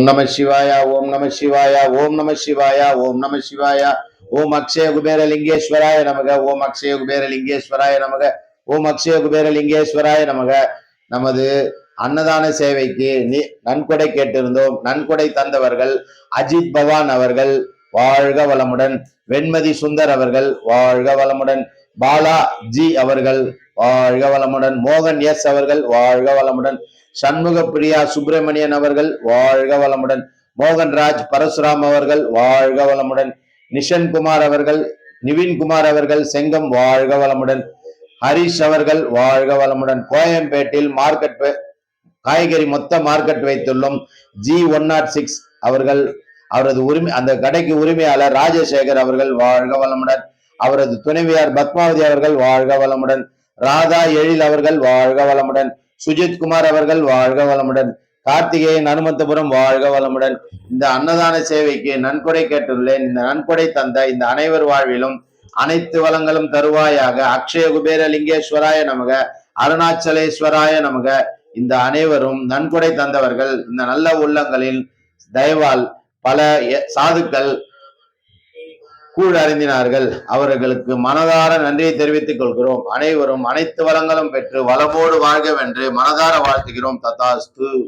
ஓம் நம சிவாயா ஓம் நம சிவாயா ஓம் நம சிவாயா ஓம் நம சிவாயா. ஓம் அக்ஷய குபேர லிங்கேஸ்வராய நமக ஓம் அக்ஷய குபேர லிங்கேஸ்வராய நமக ஓம் அக்ஷய குபேர லிங்கேஸ்வராய நமக. நமது அன்னதான சேவைக்கு நி- நன்கொடை கேட்டிருந்தோம். நன்கொடை தந்தவர்கள் அஜித் பவான் அவர்கள் வாழ்க வளமுடன். வெண்மதி சுந்தர் அவர்கள் வாழ்க வளமுடன். பாலா ஜி அவர்கள் வாழ்க வளமுடன். மோகன் எஸ் அவர்கள் வாழ்க வளமுடன். சண்முக பிரியா சுப்பிரமணியன் அவர்கள் வாழ்க வளமுடன். மோகன்ராஜ் பரசுராம் அவர்கள் வாழ்க வளமுடன். நிஷன் குமார் அவர்கள் நிவின் குமார் அவர்கள் செங்கம் வாழ்க வளமுடன். ஹரிஷ் அவர்கள் வாழ்க வளமுடன். கோயம்பேட்டில் மார்க்கெட் காய்கறி மொத்த மார்க்கெட் வைத்துள்ளோம். ஜி ஒன் நாட் சிக்ஸ் அவர்கள் அவரது உரிமை அந்த கடைக்கு உரிமையாளர் ராஜசேகர் அவர்கள் வாழ்க வளமுடன். அவரது துணைவியார் பத்மாவதி அவர்கள் வாழ்க வளமுடன். ராதா எழில் அவர்கள் வாழ்க வளமுடன். சுஜித் குமார் அவர்கள் வாழ்க வளமுடன். கார்த்திகேயன் அனுமந்தபுரம் வாழ்க வளமுடன். இந்த அன்னதான சேவைக்கு நன்கொடை கேட்டுள்ளேன். இந்த நன்கொடை தந்த இந்த அனைவர் வாழ்விலும் அனைத்து வளங்களும் தருவாயாக அக்ஷய குபேர லிங்கேஸ்வராய நமக அருணாச்சலேஸ்வராய நமக. இந்த அனைவரும் நன்கொடை தந்தவர்கள். இந்த நல்ல உள்ளங்களில் தயவால் பல சாதுக்கள் கூழ் அறிந்தினார்கள் அவர்களுக்கு மனதார நன்றியை தெரிவித்துக் கொள்கிறோம். அனைவரும் அனைத்து வளங்களும் பெற்று வளமோடு வாழ்கவென்று மனதார வாழ்த்துகிறோம். ததாஸ்து.